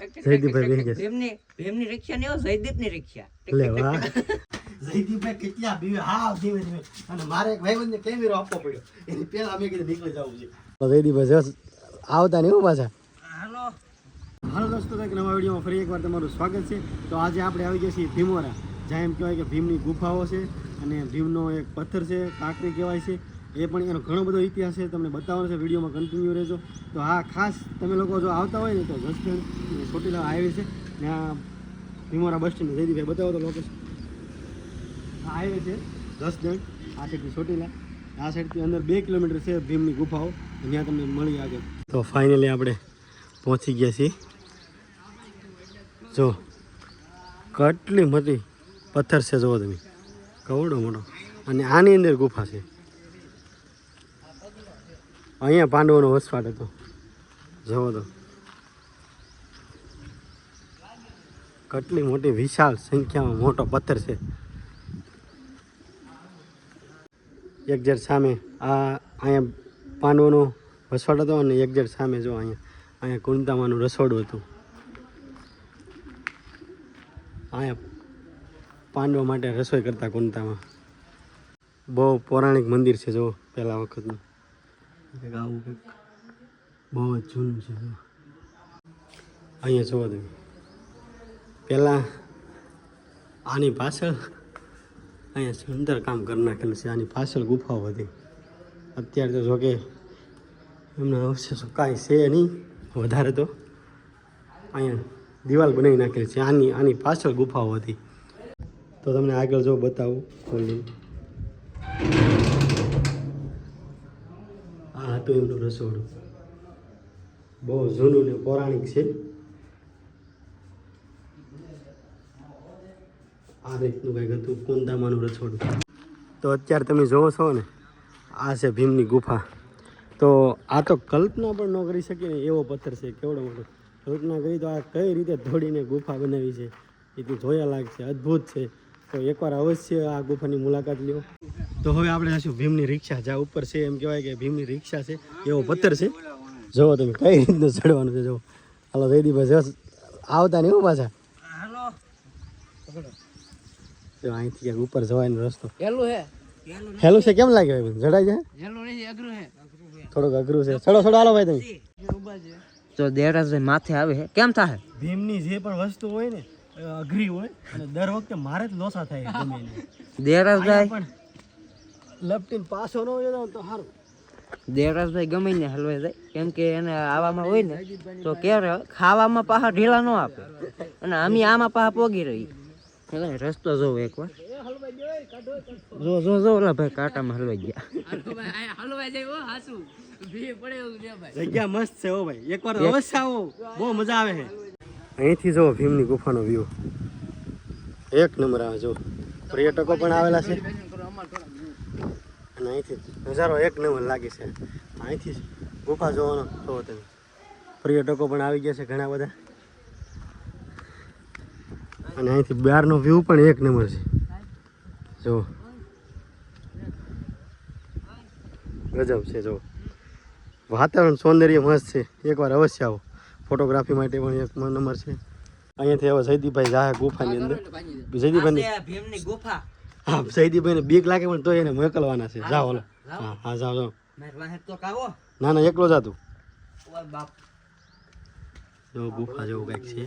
જયદીપભાઈ બેસી જશે. ભીમની ભીમની રિક્ષા ને જયદીપની રિક્ષા. લે વાહ. જયદીપભાઈ કેટલા બીવે હા ધીમે ધીમે. અને મારે એક ભાઈબંધને કેમેરો આપવો પડ્યો? એની પહેલા અમે કીધું નીકળી જવું છે. તો જયદીપભાઈ આવતા નહીં પાછા? હાલો. હાલો દોસ્તો કંઈક નવા વિડીયોમાં ફરી એકવાર તમારું સ્વાગત છે. તો આજે આપણે આવી ગયા છીએ ભીમોરા જ્યાં એમ કહેવાય કે ભીમની ગુફાઓ છે અને ભીમનો એક પથ્થર છે કાંકરી કહેવાય છે. એ પણ એનો ઘણો બધો ઇતિહાસ છે, તમને બતાવવાનો છે, વિડીયોમાં કન્ટિન્યુ રહેજો. તો હા ખાસ તમે લોકો જો આવતા હોય ને તો જસદણ ચોટીલા હાઈવે છે ત્યાં ભીમોરા બસ સ્ટેન્ડ જયદીપભાઈ, બતાવો તો લોકો આ હાઈવે છે જસદણ આ સાઈડથી ચોટીલા. આ સાઈડથી અંદર બે કિલોમીટર છે ભીમની ગુફાઓ. ત્યાં તમને મળી આગળ. તો ફાઇનલી આપણે પહોંચી ગયા છીએ. જો, કેટલી મોટી પથ્થર છે, જુઓ તમે. કવડો મોટો. અને આની અંદર ગુફા છે. અહીંયા પાંડવોનો વસવાટ હતો. જવો તો. કેટલી મોટી વિશાળ સંખ્યામાં મોટો પથ્થર છે. એક જર સામે આ અહીંયા પાંડવોનો વસવાટ હતો અને એક જર સામે જો અહીંયા અહીંયા કુંતામાનું રસોડું હતું. અહીંયા પાંડવો માટે રસોઈ કરતા કુંતામાં બહુ પૌરાણિક મંદિર છે જો પહેલા વખતનું. આવું કંઈક બહુ જ જૂનું છે અહીંયા જોવા તમે પહેલાં આની પાછળ, અહીંયા સુંદર કામ કરી નાખેલું છે, આની પાછળ ગુફાઓ હતી અત્યારે તો જોકે એમના અવશેષો કાંઈ છે નહીં, વધારે તો. અહીંયા દિવાલ બનાવી નાખેલી છે, આની આની પાછળ ગુફાઓ હતી. તો તમને આગળ જો બતાવું આ હતું એમનું રસોડું. બહુ જૂનું ને પૌરાણિક છે. આ રીતનું કંઈક હતું, કુંદામાનું રસોડું. તો અત્યારે તમે જોવો છો ને, આ છે ભીમની ગુફા. તો આ તો કલ્પના પણ ન કરી શકીએ ને, એવો પથ્થર છે, કેવડો મોટો. કલ્પના કરી તો આ કઈ રીતે ધોડીને ગુફા બનાવી છે, એ તો જોયા લાગશે અદ્ભુત છે. તો એકવાર અવશ્ય આ ગુફાની મુલાકાત લ્યો. તો હવે આપણે જશું ભીમની રિક્ષા જ્યાં ઉપર છે એમ કહેવાય કે ભીમની રિક્ષા છે એવો પથ્થર છે. જુઓ તમે કઈ રીતનું ચડવાનું છે જુઓ. હાલો જયદીભાઈ જસ આવતા નહીં પાછા. જો અહીંથી ક્યાંક ઉપર જવાનો રસ્તો. હેલું છે કેમ લાગે ભાઈ? જડાય હે. થોડુંક અઘરું છે. ચડો ચડો હાલો ભાઈ તમે. તો દેવરાજભાઈ માથે આવે કેમ થાય ભીમની જે પણ વસ્તુ હોય ને અઘરી હોય અને દર વખતે મારે જ લોસા થાય દેવરાજભાઈ. પણ લપટીને પાછો ન જતો તો સારું. દેવરાજભાઈ ગમે ને હલવાઈ જાય. કેમ કે એને આવામાં હોય ને તો ક્યારે ખાવામાં પાહા ઢીલા ન આપે. અને અમે આમાં પાહા પોગી રહી. એટલે રસ્તો જોવો એકવાર. જો જો જો ઓલા ભાઈ કાંટામાં હલવાઈ ગયા. જગ્યા મસ્ત છે ઓ ભાઈ. એકવાર અવશ્ય આવો. બહુ મજા આવે છે. અહીંથી જો ભીમની ગુફાનો વ્યૂ એક નંબર આવે જો. પર્યટકો પણ આવેલા છે. અહીંથી નજારો એક નંબર લાગે છે. અહીંથી ગુફા જોવાનો જોવો તમે પર્યટકો પણ આવી ગયા છે ઘણા બધા. અને અહીંથી બહારનો વ્યૂ પણ એક નંબર છે. જો ગજબ છે જો વાતાવરણ સૌંદર્ય મસ્ત છે. એકવાર અવશ્ય આવો. ફોટોગ્રાફી માટે પણ એક નંબર છે. અહીંયાથી હવે જયદીપભાઈ જાય ગુફાની અંદર. જયદીપભાઈ ગુફા. હા જયદીપભાઈને બીક લાગે પણ તો એને મોકલવાના છે. જાઓ ઓલો હા હા જાઓ જાઓ. ના ના એકલો જાતું. જો ગુફા જેવું કંઈક છે.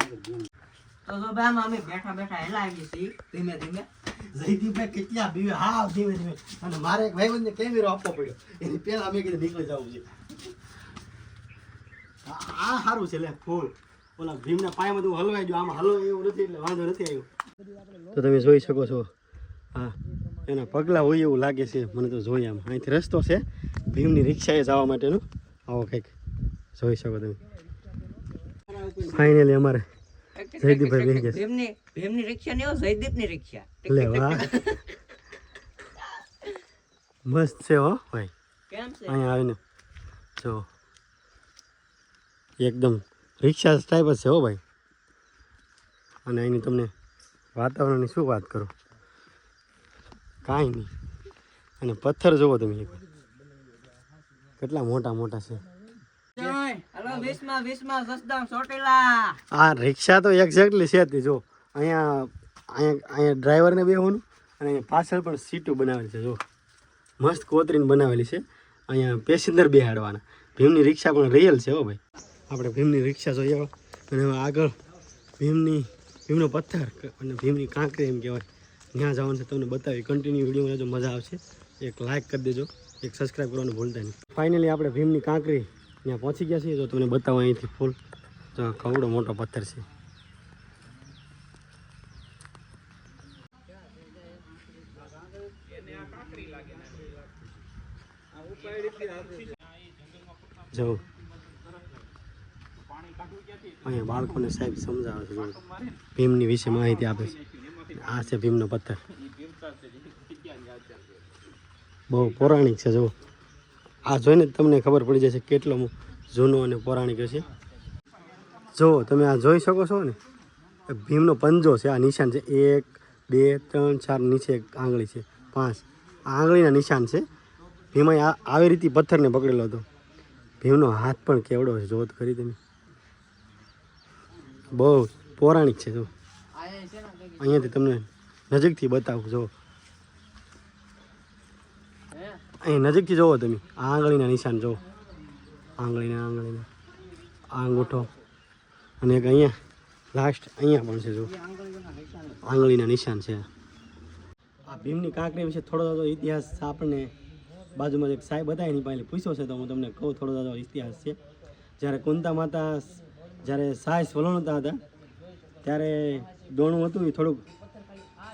તો જો ભાઈ અમે બેઠા બેઠા હેલા આવીએ છીએ ધીમે ધીમે. જયદીપભાઈ કેટલા બીવે હા ધીમે ધીમે. અને મારે એક ભાઈબંધને કેમેરો આપવો પડ્યો? એની પહેલા અમે કીધું નીકળી જવું છે. આ આ સારું છે લે ફૂલ. ઓલા ભીમના પાયામાં તું હલવાઈ ગયો આમાં હલવાય એવું નથી એટલે વાંધો નથી આવ્યો. તો તમે જોઈ શકો છો હા એના પગલાં હોય એવું લાગે છે મને તો જોઈએ આમ. અહીંથી રસ્તો છે ભીમની રિક્ષાએ જવા માટેનો. આવો કંઈક જોઈ શકો તમે. ફાઇનલી અમારે જયદીપભાઈ બેસી ગયા ભીમની ભીમની રિક્ષા નહીં જયદીપની રિક્ષા. લે વાહ. મસ્ત છે હો ભાઈ. અહીંયા આવીને જો. એકદમ રિક્ષા ટાઈપ જ છે હો ભાઈ. અને અહીંની તમને વાતાવરણની શું વાત કરું? કાંઈ નહીં. અને પથ્થર જુઓ તમે એક કેટલા મોટા મોટા છે. આ રિક્ષા તો એક્ઝેક્ટલી છે તે જો. અહીંયા અહીંયા અહીંયા ડ્રાઈવરને બેહવાનું અને અહીંયા પાછળ પણ સીટો બનાવેલી છે જો. મસ્ત કોતરીને બનાવેલી છે. અહીંયા પેસેન્જર બેહાડવાના. ભીમની રિક્ષા પણ રિયલ છે હો ભાઈ. આપણે ભીમની રિક્ષા જોઈએ અને હવે આગળ ભીમની ભીમનો પથ્થર અને ભીમની કાંકરી એમ કહેવાય. ત્યાં જવાનું છે, તમને બતાવી કન્ટિન્યુ વિડીયોમાં રહેજો, મજા આવશે. એક લાઇક કરી દેજો, એક સબસ્ક્રાઈબ કરવાનું ભૂલતા નહીં. ફાઇનલી આપણે ભીમની કાંકરી ત્યાં પહોંચી ગયા છીએ જો તમને બતાવો અહીંથી ફૂલ તો કવડો મોટો પથ્થર છે. જવું અહીંયા બાળકોને સાહેબ સમજાવે છે જો. ભીમની વિશે માહિતી આપે છે. આ છે ભીમનો પથ્થર. બહુ પૌરાણિક છે જો આ જોઈને તમને ખબર પડી જશે કેટલો જૂનો અને પૌરાણિક હશે જો તમે આ જોઈ શકો છો ને? ભીમનો પંજો છે, આ નિશાન છે. એક, બે, ત્રણ, ચાર, નીચે એક આંગળી છે. પાંચ. આ આંગળીના નિશાન છે. ભીમાએ આવી રીતે પથ્થરને પકડેલો હતો. ભીમનો હાથ પણ કેવડો છે જોત કરી તમે. બહુ પૌરાણિક છે જો અહીંયાથી તમને નજીકથી બતાવું જો અહીં નજીકથી જોવો તમે. આ આંગળીના નિશાન, જુઓ. આંગળીના આંગળીના. આ અંગૂઠો અને એક અહીંયા લાસ્ટ અહીંયા પણ છે જો આંગળીના નિશાન છે. આ ભીમની કાંકરી વિશે થોડો થોડો ઇતિહાસ આપણને બાજુમાં એક સાહેબ હતા, એની પાસે પૂછ્યો છે, તો હું તમને કહું થોડો થોડો ઇતિહાસ છે. જ્યારે કુંતા માતા, જ્યારે સાય વલણતા હતા, ત્યારે દોણું હતું એ થોડુંક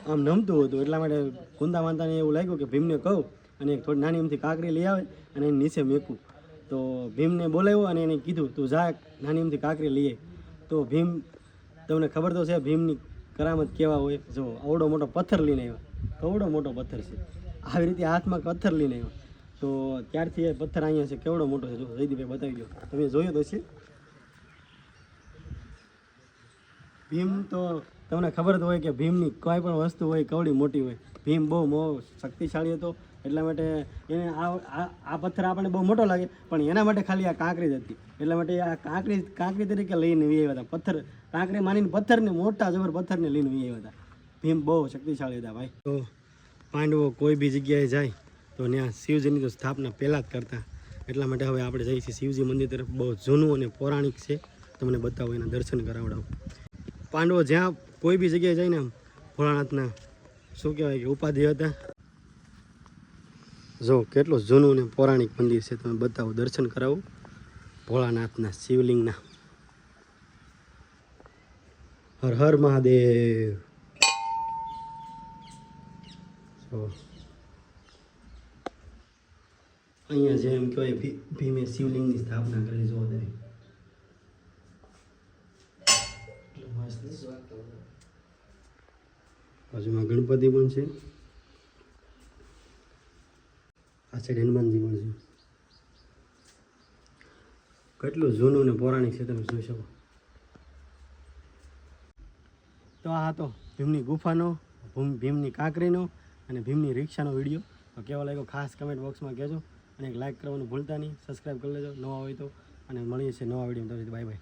આમ નમતું હતું. એટલા માટે કુંદા માતાને એવું લાગ્યું કે ભીમને કહું અને એક થોડી નાની એમથી કાંકરી લઈ આવે અને એની નીચે મેકું. તો ભીમને બોલાવ્યો અને એને કીધું, તું જા નાની એમથી કાંકરી લઈએ. તો ભીમ, તમને ખબર તો છે, ભીમની કરામત કેવા હોય? જો આવડો મોટો પથ્થર લઈને આવ્યો. કવડો મોટો પથ્થર છે. આવી રીતે હાથમાં પથ્થર લઈને આવ્યો. તો ત્યારથી એ પથ્થર અહીંયા છે, કેવડો મોટો છે? જો જયદીભાઈ બતાવી દો. તમે જોયો તો છે. ભીમ તો તમને ખબર તો હોય કે ભીમની કોઈ પણ વસ્તુ હોય, કવડી મોટી હોય, ભીમ બહુ મો શક્તિશાળી હતો, એટલા માટે એને આ આ- આ પથ્થર આપણને બહુ મોટો લાગે, પણ એના માટે ખાલી આ કાંકરી જ હતી. એટલા માટે આ કાંકરી કાંકરી તરીકે લઈને વી આવ્યા હતા. પથ્થર, કાંકરી માનીને પથ્થરને, મોટા જબર પથ્થરને લઈને વી આવ્યા હતા. ભીમ બહુ શક્તિશાળી હતા ભાઈ. તો પાંડવો કોઈ બી જગ્યાએ જાય, તો ત્યાં શિવજીની તો સ્થાપના પહેલાં જ કરતા. એટલા માટે હવે આપણે જઈએ છીએ શિવજી મંદિર તરફ. બહુ જૂનું અને પૌરાણિક છે. તમને બતાવો, એના દર્શન કરાવડાવો. પાંડવો જ્યાં કોઈ બી જગ્યાએ જઈને આમ ભોળાનાથના, શું કહેવાય કે ઉપાધિ હતા. જો કેટલું જૂનું અને પૌરાણિક મંદિર છે, તમે બતાવો, દર્શન કરાવો. ભોળાનાથના શિવલિંગના. હર હર મહાદેવ. અહીંયા જેમ કહેવાય ભીમે શિવલિંગની સ્થાપના કરી જોવા તમે બાજુમાં ગણપતિ પણ છે. આ સાઈડ હનુમાનજી પણ છે. કેટલું જૂનું ને પૌરાણિક છે તમે જોઈ શકો. તો આ હતો ભીમની ગુફાનો, ભૂમ, ભીમની કાંકરીનો અને ભીમની રિક્ષાનો વીડિયો. તો કેવો લાગ્યો ખાસ કમેન્ટ બોક્સમાં કહેજો અને એક લાઇક કરવાનું ભૂલતા નહીં. સબસ્ક્રાઈબ કરી લેજો. નવા હોય તો. અને મળીએ છીએ નવા વીડિયો બાય બાય